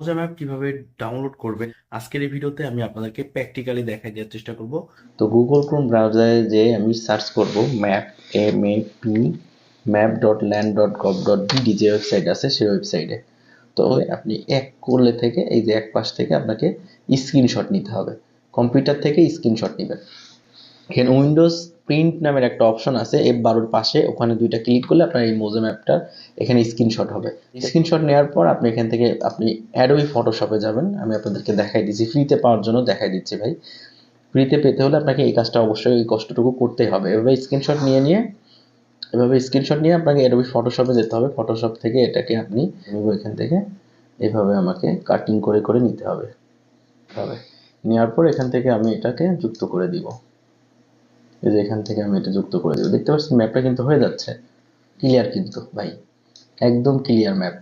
মোজা ম্যাপ কীভাবে ডাউনলোড করবে? আজকের এই ভিডিওতে আমি আপনাদেরকে প্র্যাকটিক্যালি দেখাই দেওয়ার চেষ্টা করব। তো গুগল ক্রোম ব্রাউজারে যে আমি সার্চ করব map M A P map dot land dot gov dot BD যে ওয়েবসাইট আছে, সেই ওয়েবসাইটে তো আপনি এক করলে থেকে, এই যে এক পাশ থেকে আপনাকে স্ক্রিনশট নিতে হবে। কম্পিউটার থেকে স্ক্রিনশট নেবেন। এখানে উইন্ডোজ প্রিন্ট নামের একটা অপশন আছে এফ বারোর পাশে। ওখানে দুইটা ক্লিক করলে আপনার এই মোজো ম্যাপটার এখানে স্ক্রিনশট হবে। স্ক্রিনশট নেওয়ার পর আপনি এখান থেকে আপনি অ্যাডোবি ফটোশপে যাবেন। আমি আপনাদেরকে দেখাই দিচ্ছি। ফ্রিতে পাওয়ার জন্য দেখাই দিচ্ছি ভাই। ফ্রিতে পেতে হলে আপনাকে এই কাজটা অবশ্যই এই কষ্টটুকু করতেই হবে। এভাবে স্ক্রিনশট নিয়ে নিয়ে এভাবে স্ক্রিনশট নিয়ে আপনাকে অ্যাডোবি ফটোশপে যেতে হবে। ফটোশপ থেকে এটাকে আপনি এখান থেকে এভাবে আমাকে কাটিং করে করে নিতে হবে। হবে নেওয়ার পর এখান থেকে আমি এটাকে যুক্ত করে দিব। এই যে এখান থেকে আমি এটা যুক্ত করে দেবো। দেখতে পাচ্ছেন ম্যাপটা কিন্তু হয়ে যাচ্ছে। ক্লিয়ার কিন্তু, ভাই। একদম ক্লিয়ার ম্যাপ